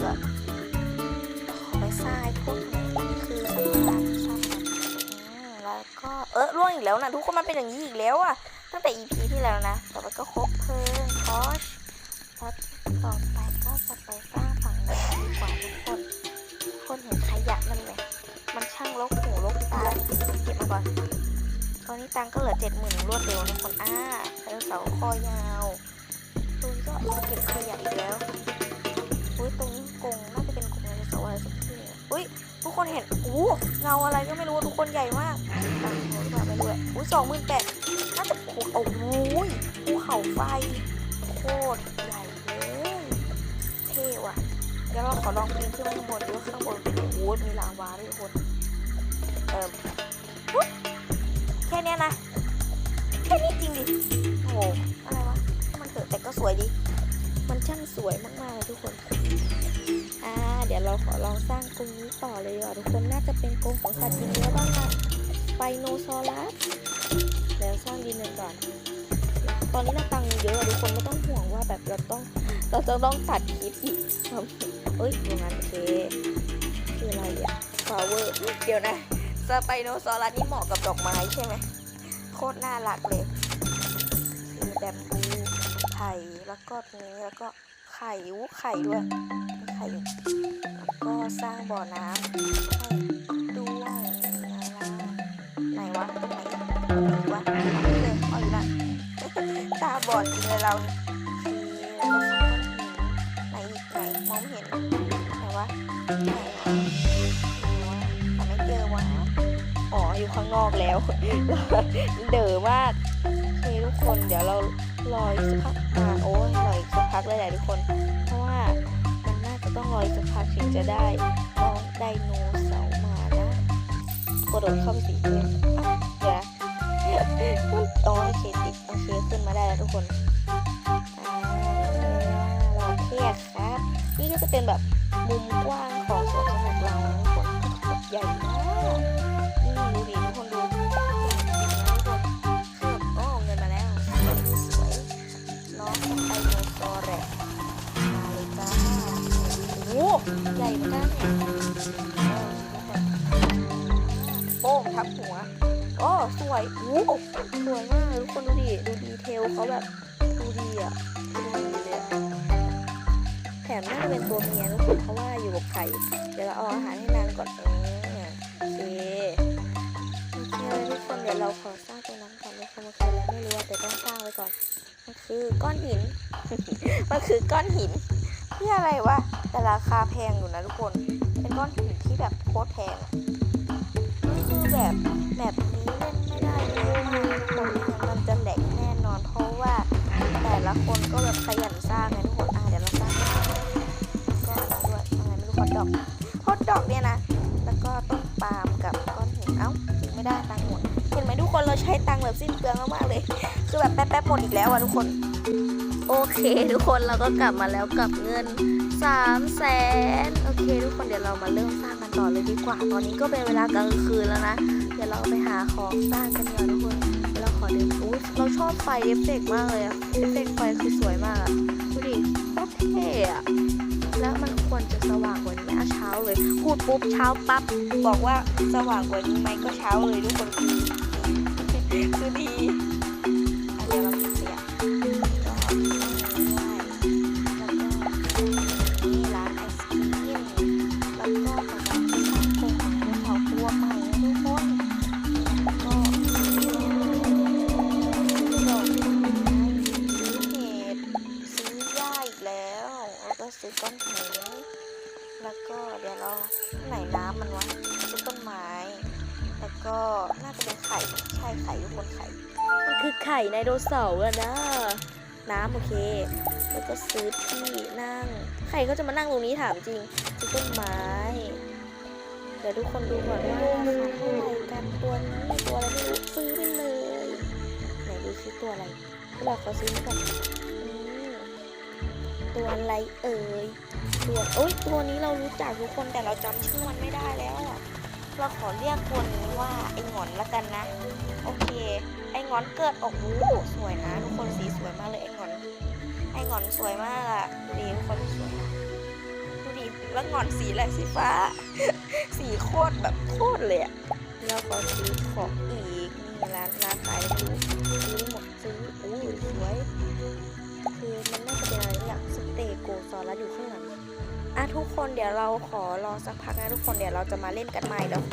ทรายพวกนี้คือสัตว์ประหลาดที่สมาอืมแล้วก็เออร่วงอีกแล้วนะทุกคนมันเป็นอย่างนี้อีกแล้วอะตั้งแต่ EP ที่แล้วนะต่อไปก็ครบเพลิงพอชแล้วต่อไปก็จะไปสร้างฝั่งนี้นดีกว่าทุกคนคนเห็นขยะนั่นไหมมันช่างลกหูลกตาเก็บมาก่อนตอนนี้ตังค์ก็เหลือเจ็ดหมื่นรวดเร็วนะคนอ้าไดโนเสาร์คอยาวตรงนี้ก็เก็บขยะอีกแล้ว คนเห็นอู้เงาอะไรก็ไม่รู้ทุกคนใหญ่มากตังค์เขาหรือเปล่าไม่รู้อะอุ้ยสองหมื่นแปดน่าจะโอ้โหภูเขาไฟโคตรใหญ่เลยเท่ว่ะเดี๋ยวเราขอลองปีนขึ้นไปข้างบนดูว่าข้างบนเป็นยังไงโอ้ยมีลาวาด้วยทุกคนเออแค่นี้นะแค่นี้จริงดิโอ้โหอะไรวะมันเถอะแต่ก็สวยดี มันช่างสวยมากๆเลยทุกคน เดี๋ยวเราขอลองสร้างกรงนี้ต่อเลยดีกว่าทุกคนน่าจะเป็นกรงของสัตว์กินเนื้อบ้างนะไปโนซอรัสเดี๋ยวสร้างดินเนก่อน ตอนนี้เราตังเยอะอะทุกคนไม่ต้องห่วงว่าแบบเราต้องเราจะต้องตัดคลิปอีกเอ้ยตรงนั้นโอเคคืออะไรเนี่ย flower เดี๋ยวนะสไปโนซอรัสนี่เหมาะกับดอกไม้ใช่ไหมโคตรน่ารักเลยคือแบมบูไข่แล้วก็นี้แล้วก็ไข่วุ้ไข่ด้วย ขยู่แล้วก็สร้างบ่อน้ำให้ด้วยไหนวะตรงไหนไหนวะเอาไปเลยเอาอยู่นั่นตาบอดจริงเลยเราไหนอีกไหนมองไม่เห็นไหนวะไหนวะไหนวะหาไม่เจอวะอ๋ออยู่ข้างนอกแล้ว เด๋อมากโอเคทุกคนเดี๋ยวเรารออีกสักพักอ่าโอ้ยรออีกสักพักเลยแหละทุกคน ต้องรออีกสักพักถึงจะได้น้องไดโนเสาร์มานะ กระโดดเข้าไปสิเพื่อนอะเดี๋ยวนะอ๋อโอเคติดโอเคขึ้นมาได้แล้วทุกคนเราเทียครับ นี่ก็จะเป็นแบบมุมกว้างของสวนสนุกเราทุกคน ข่เดี๋ยวเราเอาอาหารให้นางก่อนเออโอเคโอเคทุกคนเดี๋ยวเราขอสร้างตัวนั้นก่อนทุกคนมันคืออะไรไม่รู้แต่ต้องสร้างไว้ก่อนมันคือก้อนหิน มันคือก้อนหินที่อะไรวะแต่ราคาแพงอยู่นะทุกคน เป็นก้อนหินที่แบบโคตรแพงอะคือแบบแบบนี้เล่นไม่ได้เยอะมากทุกคนมันจะแหลกแน่นอนเพราะว่า แต่ละคนก็แบบขยันสร้างไงทุก ดอกฮอตดอกเนี่ยนะ แล้วก็ต้นปาล์มกับก้อนหินเอ้าถึงไม่ได้ตังค์หมด เห็นไหมทุกคนเราใช้ตังค์แบบสิ้นเปลืองมากๆเลย คือแบบแป๊บๆหมดอีกแล้วอะทุกคน โอเคทุกคนเราก็กลับมาแล้วกับเงิน3 0 0แสนโอเค ทุกคนเดี๋ยวเรามาเริ่มสร้างกันต่อเลยดีกว่า ตอนนี้ก็เป็นเวลากลางคืนแล้วนะ เดี๋ยวเราไปหาของสร้างกันก่อนทุกคนเราขอเดูอุ้ยเราชอบไฟเอฟเฟกต์มากเลยอะเอฟเฟกต์ไฟคือสวยมาก พูดปุ๊บเช้าปั๊บบอกว่าสว่างกว่านี้ไหมก็เช้าเลยทุกคนคือคือดี มันวะซื้อต้นไม้ แล้วก็น่าจะเป็นไข่ ใช่ไข่ทุกคนไข่ มันคือไข่ไดโนเสาร์อะนะ น้ำโอเค แล้วก็ซื้อที่นั่งใครก็จะมานั่งตรงนี้ถามจริงซื้อต้นไม้ เดี๋ยวทุกคนดูก่อนว่าราคาเท่าไหร่กันตัวนี้ตัวอะไรไม่รู้ซื้อไปเลย ไหนดูซิตัวอะไรเราขอซื้อก่อน ตัวอะไรเอ่ยตัวโอ้ยตัวนี้เรารู้จักทุกคนแต่เราจำชื่อมันไม่ได้แล้วอะเราขอเรียกตัวนี้ว่าไอ้งอนละกันนะ โอเค ไอ้งอนเกิดออกหูสวยนะ ทุกคนสีสวยมากเลยไอ้งอน ไอ้งอนสวยมากอะดูดิทุกคนสวยนะดูดิแล้วงอนสีอะไรสีฟ้า สีโคตรแบบโคตรเลยอะแล้วก็ซื้อของอีกนี่ร้านร้านขายซื้อซื้อหมด เตโกซอรัสอยู่ข้างหลังอะทุกคนเดี๋ยวเราขอรอสักพักนะทุกคนเดี๋ยวเราจะมาเล่นกันใหม่เดี๋ยว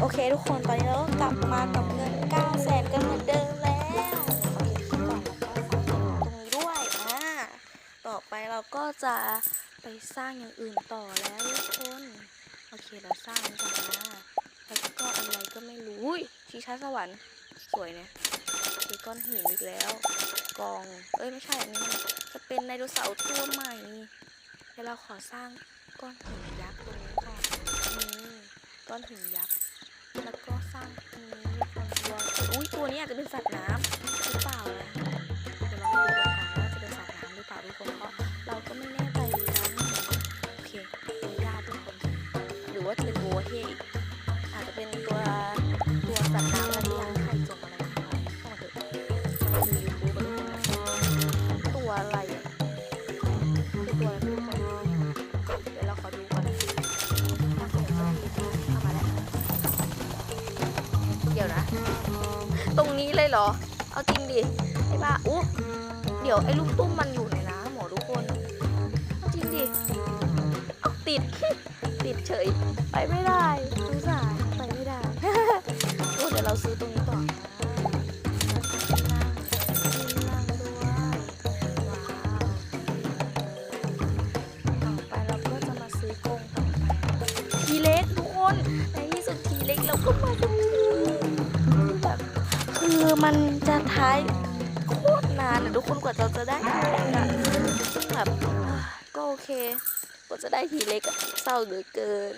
โอเค ทุกคนตอนนี้เราก็กลับมากับเงิน9 0 0 0 0กันเหมือนเดิมแล้วตรงนี้ด้วยอ่าต่อไปเราก็จะไปสร้างอย่างอื่นต่อแล้วทุกคนโอเคเราสร้างก่อนนะแล้วก็อะไรก็ไม่รู้อุ้ยชิชาสวรรค์สวยเนี่ยมีก้อนหินอีกแล้ว กอง เอ้ยไม่ใช่อันนี้ จะเป็นไดโนเสาร์ตัวใหม่ เดี๋ยวเราขอสร้างก้อนหินยักษ์ตรงนี้ก่อนนี่ก้อนหินยักษ์ แล้วก็สร้างตรงนี้ตัวอุ้ยตัวนี้อาจจะเป็นสัตว์น้ำหรือเปล่านะเดี๋ยวเรามาดูกันก่อนว่าจะเป็นสัตว์น้ำหรือเปล่าทุกคนเพราะเราก็ไม่แน่ใจอยู่นะโอเค เลยเหรอ เอาจริงดิ ไอ้บ้าอุ๊เดี๋ยวไอ้ลูกตุ้มมันอยู่ไหนนะหมอทุกคน เอาจริงดิ เอาติด ติดเฉย ไปไม่ได้สงสาร ท้ายโคตรนานอะทุกคนกว่าเราจะได้ทีเล็กอะซึ่งแบบก็โอเคกว่าจะได้ทีเล็กอะเศร้าเหลือเกิน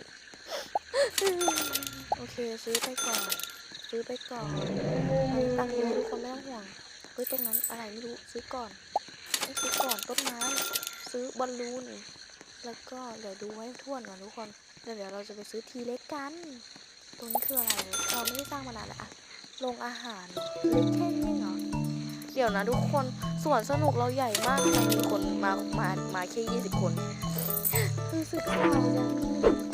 โอเคซื้อไปก่อน ซื้อไปก่อนตังค์เยอะทุกคนไม่ต้องห่วงเฮ้ยตรงนั้นอะไรไม่รู้ซื้อก่อนซื้อก่อนต้นไม้ซื้อบอลลูนแล้วก็เดี๋ยวดูให้ทั่วก่อนทุกคนเดี๋ยวเดี๋ยวเราจะไปซื้อทีเล็กกันตรงนี้คืออะไร เราไม่ได้สร้างมานานแล้วอะโรงอาหารเล็กแค่นี้ ดี๋ยวนะทุกคนสวนสนุกเราใหญ่มากมมีคนมามามาแค่ยี่สิบคนรู้สึกเศร้าจัง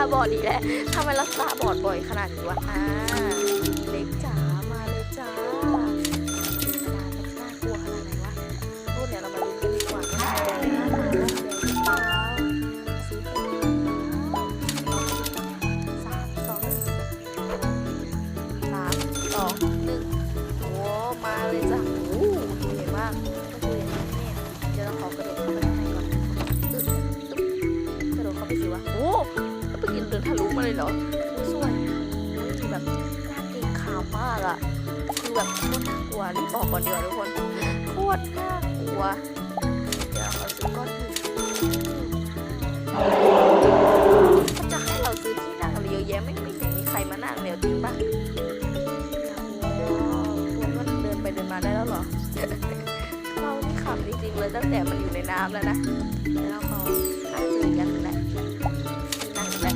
าบอดอีกแล้วทำไมเราตาบอดบ่อยขนาดนี้วะอ่าารีบออกก่อนดีกว่าทุกคนโคตรน่ากลัวเดี๋ยวเราซื้อก้อนหินมันจะให้เราซื้อที่นั่งอะไรเยอะแยะไม่ไม่เห็นมีใครมานั่งเลยจริงปะตัวก็เดินไปเดินมาได้แล้วเหรอเรานี่ขำจริงๆเลยตั้งแต่มันอยู่ในน้ำแล้วนะแล้วเขาน่าจอกอย่างหนึงและที่นั่งแหละ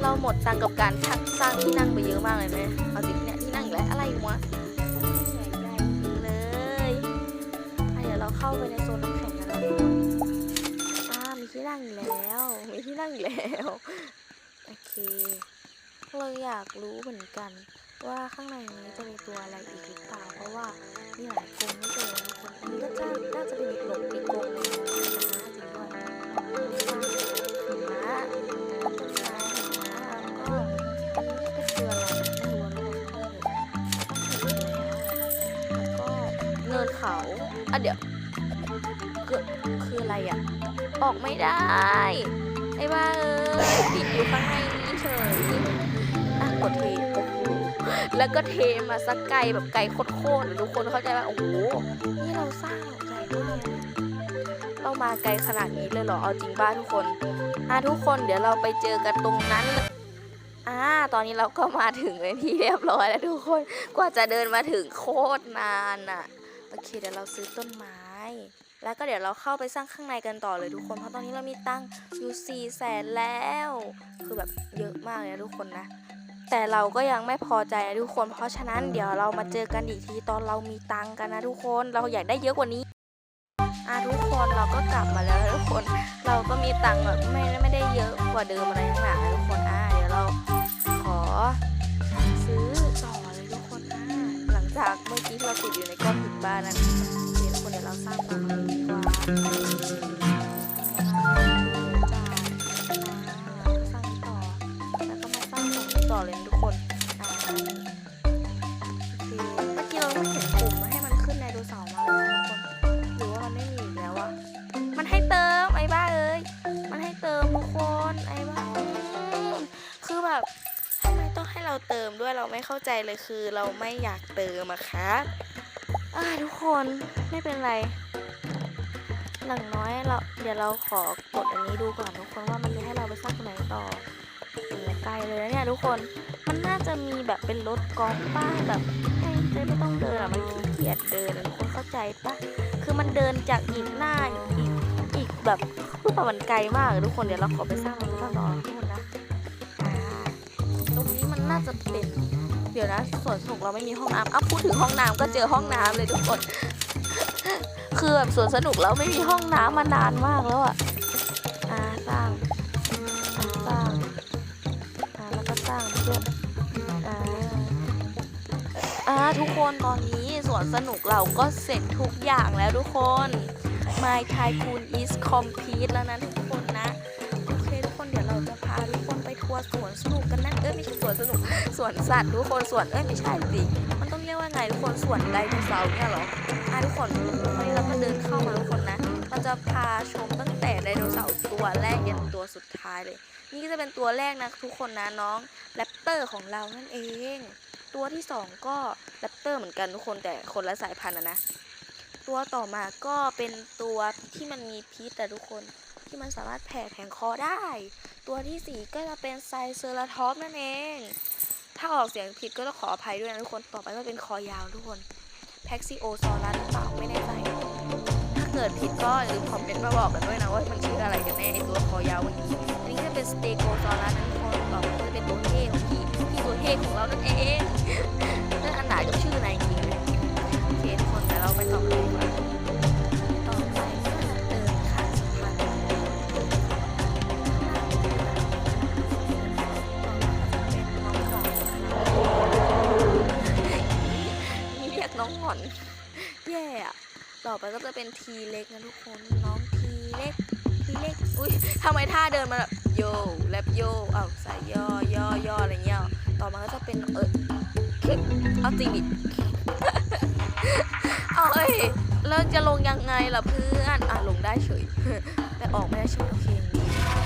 เราหมดตังกับการทักสร้างที่นั่งไปเยอะมากเลยไหมเอาจริง แล้วอะไรวะใหญ่ใหญ่จริงเลยเดี๋ยวเราเข้าไปในโซนน้ำแข็งกันแล้วอ่ามีที่นั่งอีกแล้ว มีที่นั่งอีกแล้ว โอเค เราอยากรู้เหมือนกัน ว่าข้างในนี้จะมีตัวอะไรอีกหรือเปล่า เพราะว่ามีหลายกรงไม่เจอ ออกไม่ได้ ไอ้บ้าเอ้ยติดอยู่ข้างในนี้เฉยอะกดเทโอ้โหแล้วก็เทมาสักไกลแบบไกลโคตรๆทุกคนเข้าใจว่าโอ้โหนี่เราสร้างไกลมากเรามาไกลขนาดนี้เลยเหรอเอาจริงบ้าทุกคนอะทุกคนเดี๋ยวเราไปเจอกันตรงนั้นเลยอ่า ตอนนี้เราก็มาถึงเป็นที่เรียบร้อยแล้วทุกคน กว่าจะเดินมาถึงโคตรนานอะ โอเคเดี๋ยวเราซื้อต้นไม้ แล้วก็เดี๋ยวเราเข้าไปสร้างข้างในกันต่อเลยทุกคน เพราะตอนนี้เรามีตังค์อยู่สี่แสนแล้ว คือแบบเยอะมากเลยนะทุกคนนะ แต่เราก็ยังไม่พอใจนะทุกคน เพราะฉะนั้นเดี๋ยวเรามาเจอกันอีกทีตอนเรามีตังค์กันนะทุกคน เราอยากได้เยอะกว่านี้อะทุกคนเราก็กลับมาแล้วทุกคน เราก็มีตังค์แบบไม่ไม่ได้เยอะกว่าเดิมอะไรทั้งหนานะทุกคนอะเดี๋ยวเราขอซื้อต่อเลยทุกคนอะหลังจากเมื่อกี้เราติดอยู่ในก้อนหินบ้านนั้น สร้างต่อเลยดีกว่าสร้างต่อแล้วก็มาสร้างขอต่อเลยนทุกคนอ่าโอเมื่อกี้เราไม่เห็นปุ่มให้มันขึ้นไดโนเสาร์มาเลยทุกคนหรือว่ามันไม่มีอีกแล้วอะมันให้เติมไอ้บ้าเอ้ยมันให้เติมทุกคนไอ้บ้าคือแบบทำไมต้องให้เราเติมด้วยเราไม่เข้าใจเลยคือเราไม่อยากเติมอะครับ ทุกคนไม่เป็นไรหลังน้อยเราเดี๋ยวเราขอกดอันนี้ดูก่อนทุกคนว่ามันจะให้เราไปสร้างตรงไหนต่อโอ้ไกลเลยนะเนี่ยทุกคนมันน่าจะมีแบบเป็นรถกอล์ฟป้ายแบบให้ได้ไม่ต้องเดินอะมันขี้เกียจเดินทุกคนเข้าใจปะคือมันเดินจากอีกหน้าอีกอีกแบบรูปแบบมันไกลมากทุกคนเดี๋ยวเราขอไปสร้างมันข้างนอทุกคนนะตรงนี้มันน่าจะเป็น เดี๋ยวนะสวนสนุกเราไม่มีห้องน้ำอ้าพูดถึงห้องน้ำก็เจอห้องน้ำเลยทุกคน คือแบบสวนสนุกเราไม่มีห้องน้ำมานานมากแล้วอะอ่าสร้างอ่าสร้างอ่าแล้วก็สร้างเพื่อนอ่าอ่าทุกคนตอนนี้สวนสนุกเราก็เสร็จทุกอย่างแล้วทุกคน My Tycoon is complete แล้วนะทุกคน ร์สวนสนุกกันนะเอ้ยไม่ใช่สวนสนุกสวนสัตว์ทุกคนสวนเอ้ยไม่ใช่สิมันต้องเรียกว่าไงทุกคนสวนไดโนเสาร์เนี่ยหรออ่าทุกคนตอนนี้เราก็เดินเข้ามาทุกคนนะเราจะพาชมตั้งแต่ไดโนเสาร์ตัวแรกยันตัวสุดท้ายเลย นี่ก็จะเป็นตัวแรกนะทุกคนนะน้องแรปเตอร์ของเรานั่นเอง ตัวที่สองก็แรปเตอร์เหมือนกันทุกคนแต่คนละสายพันธุ์นะตัวต่อมาก็เป็นตัวที่มันมีพิษแต่ทุกคน ที่มันสามารถแผ่แผงคอได้ ตัวที่สี่ก็จะเป็นไซเซอราทอปนั่นเอง ถ้าออกเสียงผิดก็ต้องขออภัยด้วยนะทุกคน ต่อไปก็เป็นคอยาวทุกคนแพ็กซิโอซอรัสเปล่าไม่แน่ใจ ถ้าเกิดผิดก็อย่าลืมคอมเมนต์มาบอกกันด้วยนะว่ามันชื่ออะไรกันแน่ไอตัวคอยาวเมื่อกี้ อันนี้ก็จะเป็นสเตโกซอรัสนะทุกคนต่อไปก็จะเป็นตัวเท่ของพี่พี่ตัวเท่ของเรานั่นเองนั่นอันไหนกับชื่อนายจริงเลยโอเคทุกคนเดี๋ยวเราไปต่อเลยดีกว่า แย่อะต่อไปก็จะเป็นทีเล็กนะทุกคนน้องทีเล็กทีเล็กอุ้ยทำไมท่าเดินมาแบบโยแลบโยเอ้าใส่ย่อย่อย่ออะไรเงี้ยต่อมาก็จะเป็นเออเอาจริงดิเอาเอ้ยแล้วจะลงยังไงล่ะเพื่อนอะลงได้เฉยแต่ออกไม่ได้เฉยโอเคเ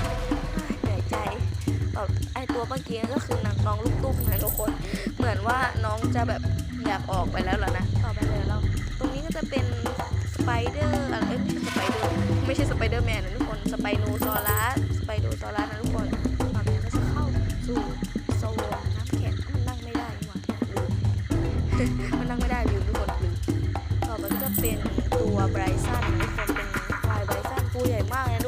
แบบไอตัวเมื่อกี้ก็คือน้องลูกตุ้มนะทุกคน เหมือนว่าน้องจะแบบอยากออกไปแล้วเหรอนะต่อไปเลยเราตรงนี้ก็จะเป็นสไปเดอร์อะไรไม่ใช่สไปเดอร์ไม่ใช่สไปเดอร์แมนนะทุกคนสไปโนซอรัสสไปโนซอรัสนะทุกคนต่อไปก็จะเข้าสู่โซนน้ำแข็งมันนั่งไม่ได้หว่ามันนั่งไม่ได้ลืมทุกคนลืมต่อไปก็จะเป็นตัวไบรซันทุกคนเป็นควายไบรซันตัวใหญ่มากเลย